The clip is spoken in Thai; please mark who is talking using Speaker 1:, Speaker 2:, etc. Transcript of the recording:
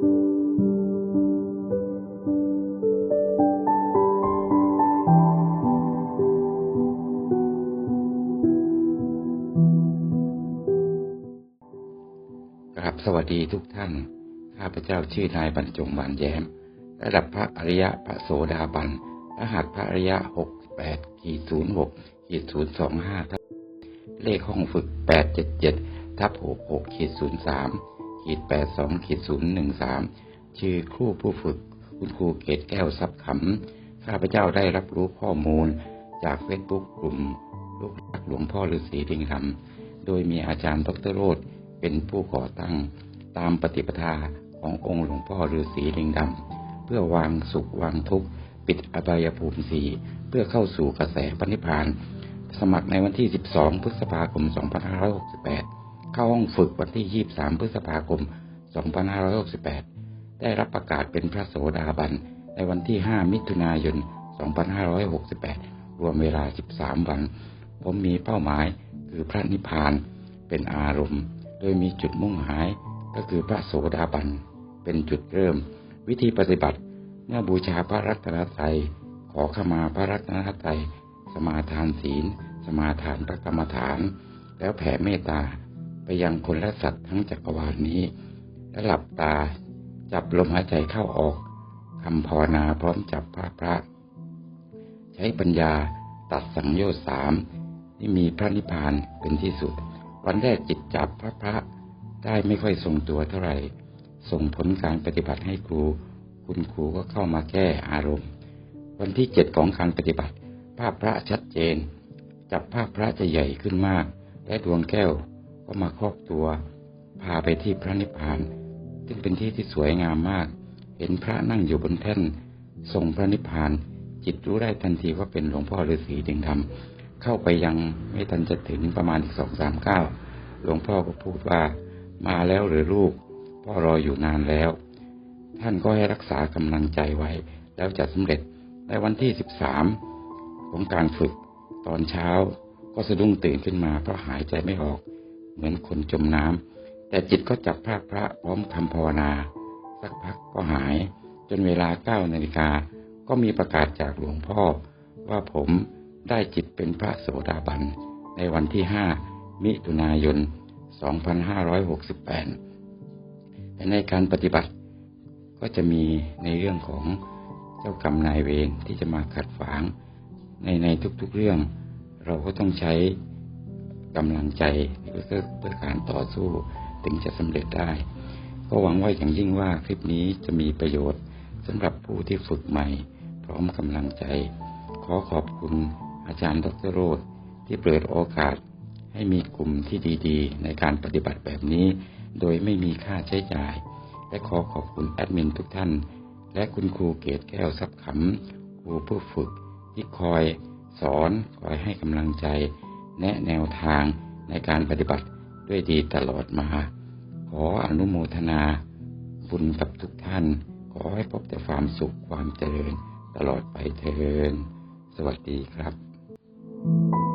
Speaker 1: ครับสวัสดีทุกท่าน ข้าพเจ้าชื่อนายบรรจงบานแย้ม ระดับพระอริยะพระโสดาบัน รหัสพระอริยะหกแปดขีดศูนย์หกขีดศูนย์สองห้าทับเลขห้องฝึกแปดเจ็ดเจ็ดทับหกหกขีดศูนย์สาม ขีดแปดสองขีดศูนย์หนึ่งสามชื่อครูผู้ฝึก คุณครูเกตแก้วทรัพย์ขำข้าพเจ้าได้รับรู้ข้อมูล จากเฟซบุ๊กกลุ่มลูกรักหลวงพ่อฤาษีลิงธรรมโดยมีอาจารย์ดรโรธเป็นผู้ก่อตั้ง ตามปฏิปทาขององค์หลวงพ่อฤาษีลิงดำเพื่อวางสุขวางทุกข์ปิดอบายภูมิสีเพื่อเข้าสู่กระแสปณิพาน สมัครในวันที่ 12 พฤษภาคม 2568 เข้าห้องฝึกวันที่ 23 พฤษภาคม 2568 ได้รับประกาศเป็นพระโสดาบัน ในวันที่ 5 มิถุนายน 2568 รวมเวลา 13 วัน ผมมีเป้าหมายคือพระนิพพานเป็นอารมณ์ โดยมีจุดมุ่งหมายก็คือพระโสดาบัน เป็นจุดเริ่ม วิธีปฏิบัติเมื่อบูชาพระรัตนตรัยขอขมาพระรัตนตรัยสมาทานศีล สมาทานพระกรรมฐาน แล้วแผ่เมตตา ไปยังคนและสัตว์ทั้งจักรวาลนี้ และหลับตาจับลมหายใจเข้าออกคำภาวนาพร้อมจับพระพระ ใช้ปัญญาตัดสังโยชน์สามที่มีพระนิพพานเป็นที่สุด วันแรกจิตจับพระพระได้ไม่ค่อยทรงตัวเท่าไหร่ ส่งผลการปฏิบัติให้ครู คุณครูก็เข้ามาแก้อารมณ์ วันที่เจ็ดของการปฏิบัติ ภาพพระชัดเจน จับภาพพระจะใหญ่ขึ้นมาก และดวงแก้ว ก็มาครอบตัว พาไปที่พระนิพพาน ซึ่งเป็นที่ที่สวยงามมาก เห็นพระนั่งอยู่บนแท่นทรงพระนิพพาน จิตรู้ได้ทันทีว่าเป็นหลวงพ่อฤาษีดึงธรรมเข้าไปยังไม่ทันจะถึงประมาณสองสามเก้าหลวงพ่อก็พูดว่า มาแล้วหรือลูก พ่อรออยู่นานแล้ว ท่านก็ให้รักษากำลังใจไว้ แล้วจะสำเร็จในวันที่สิบสามของการฝึกตอนเช้าก็สะดุ้งตื่นขึ้นมาเพราะหายใจไม่ออก เหมือนคนจมน้ำแต่จิตก็จับพระพระพร้อมคำภาวนา สักพักก็หาย จนเวลาเก้านาฬิกาก็มีประกาศจากหลวงพ่อ ว่าผมได้จิตเป็นพระโสดาบัน ในวันที่ห้ามิถุนายน 2568 แต่ในการปฏิบัติก็จะมีในเรื่องของเจ้ากรรมนายเวรที่จะมาขัดฝาง ในในทุกๆเรื่อง เราก็ต้องใช้ กำลังใจเพื่อเพื่อการต่อสู้ถึงจะสำเร็จได้ ก็หวังว่าอย่างยิ่งว่าคลิปนี้จะมีประโยชน์สำหรับผู้ที่ฝึกใหม่ พร้อมกำลังใจ ขอขอบคุณอาจารย์ดรโรธที่เปิดโอกาส ให้มีกลุ่มที่ดีๆ ในการปฏิบัติแบบนี้ โดยไม่มีค่าใช้จ่าย และขอขอบคุณแอดมินทุกท่าน และคุณครูเกตแก้วทรัพย์ขำครูผู้ฝึกที่คอยสอนคอยให้กำลังใจ แนะแนวทางในการปฏิบัติด้วยดีตลอดมา ขออนุโมทนาบุญกับทุกท่าน ขอให้พบแต่ความสุขความเจริญตลอดไปเทิน สวัสดีครับ